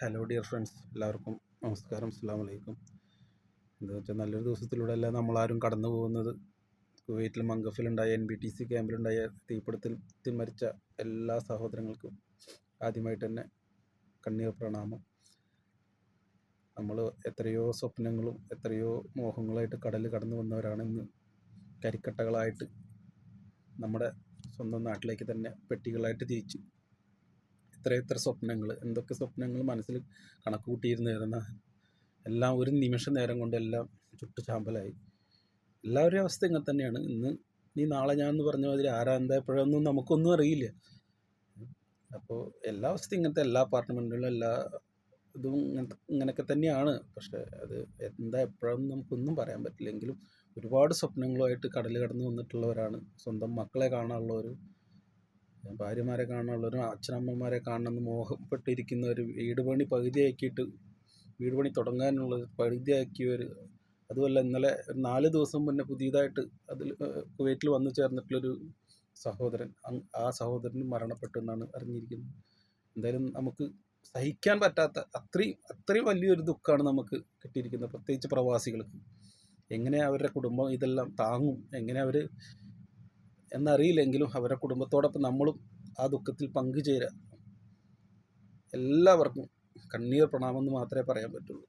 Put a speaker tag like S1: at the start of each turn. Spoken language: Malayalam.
S1: ഹലോ ഡിയർ ഫ്രണ്ട്സ് എല്ലാവർക്കും നമസ്കാരം. അസ്സാം വലൈക്കും എന്താ വെച്ചാൽ നല്ലൊരു ദിവസത്തിലൂടെ അല്ല നമ്മളാരും കടന്നു പോകുന്നത്. കുവൈറ്റിൽ മംഗഫിലുണ്ടായ എൻ ബി ടി സി ക്യാമ്പിലുണ്ടായ തീപിടുത്തത്തിൽ മരിച്ച എല്ലാ സഹോദരങ്ങൾക്കും ആദ്യമായിട്ട് തന്നെ കണ്ണീർ പ്രണാമം. നമ്മൾ എത്രയോ സ്വപ്നങ്ങളും എത്രയോ മോഹങ്ങളായിട്ട് കടൽ കടന്നു വന്നവരാണെന്ന് കരിക്കട്ടകളായിട്ട് നമ്മുടെ സ്വന്തം നാട്ടിലേക്ക് തന്നെ പെട്ടികളായിട്ട് തിരിച്ചു എത്രയെത്ര സ്വപ്നങ്ങൾ എന്തൊക്കെ സ്വപ്നങ്ങൾ മനസ്സിൽ കണക്ക് കൂട്ടിയിരുന്നിരുന്ന എല്ലാം ഒരു നിമിഷ നേരം കൊണ്ട് എല്ലാം ചുട്ടു ചാമ്പലായി. എല്ലാവരുടെയും അവസ്ഥ ഇങ്ങനെ തന്നെയാണ്. ഇന്ന് നീ നാളെ ഞാൻ എന്ന് പറഞ്ഞ മാതിരി ആരാ എന്താ എപ്പോഴൊന്നും നമുക്കൊന്നും അറിയില്ല. അപ്പോൾ എല്ലാ അവസ്ഥയും ഇങ്ങനത്തെ എല്ലാ അപ്പാർട്ട്മെന്റുകളും എല്ലാ ഇതും ഇങ്ങനത്തെ ഇങ്ങനെയൊക്കെ തന്നെയാണ്. പക്ഷേ അത് എന്താ എപ്പോഴൊന്നും നമുക്കൊന്നും പറയാൻ പറ്റില്ലെങ്കിലും ഒരുപാട് സ്വപ്നങ്ങളുമായിട്ട് കടൽ കടന്ന് വന്നിട്ടുള്ളവരാണ്. സ്വന്തം മക്കളെ കാണാനുള്ളവർ ഭാര്യമാരെ കാണാനുള്ളവരും അച്ഛനമ്മമാരെ കാണണമെന്ന് മോഹപ്പെട്ടിരിക്കുന്നവർ വീട് പണി പകുതിയാക്കിയിട്ട് വീട് പണി തുടങ്ങാനുള്ള പകുതിയാക്കിയവർ അതുമല്ല ഇന്നലെ നാല് ദിവസം മുന്നേ പുതിയതായിട്ട് അതിൽ കുവൈറ്റിൽ വന്നു ചേർന്നിട്ടുള്ളൊരു സഹോദരൻ. ആ സഹോദരൻ മരണപ്പെട്ടു എന്നാണ് അറിഞ്ഞിരിക്കുന്നത്. എന്തായാലും നമുക്ക് സഹിക്കാൻ പറ്റാത്ത അത്രയും അത്രയും വലിയൊരു ദുഃഖമാണ് നമുക്ക് കിട്ടിയിരിക്കുന്നത് പ്രത്യേകിച്ച് പ്രവാസികൾക്ക്. എങ്ങനെ അവരുടെ കുടുംബം ഇതെല്ലാം താങ്ങും? എങ്ങനെ അവർ എന്നറിയില്ലെങ്കിലും അവരുടെ കുടുംബത്തോടൊപ്പം നമ്മളും ആ ദുഃഖത്തിൽ പങ്കുചേരുക. എല്ലാവർക്കും കണ്ണീർ പ്രണാമം പ്രണാമെന്ന് മാത്രമേ പറയാൻ പറ്റുള്ളൂ.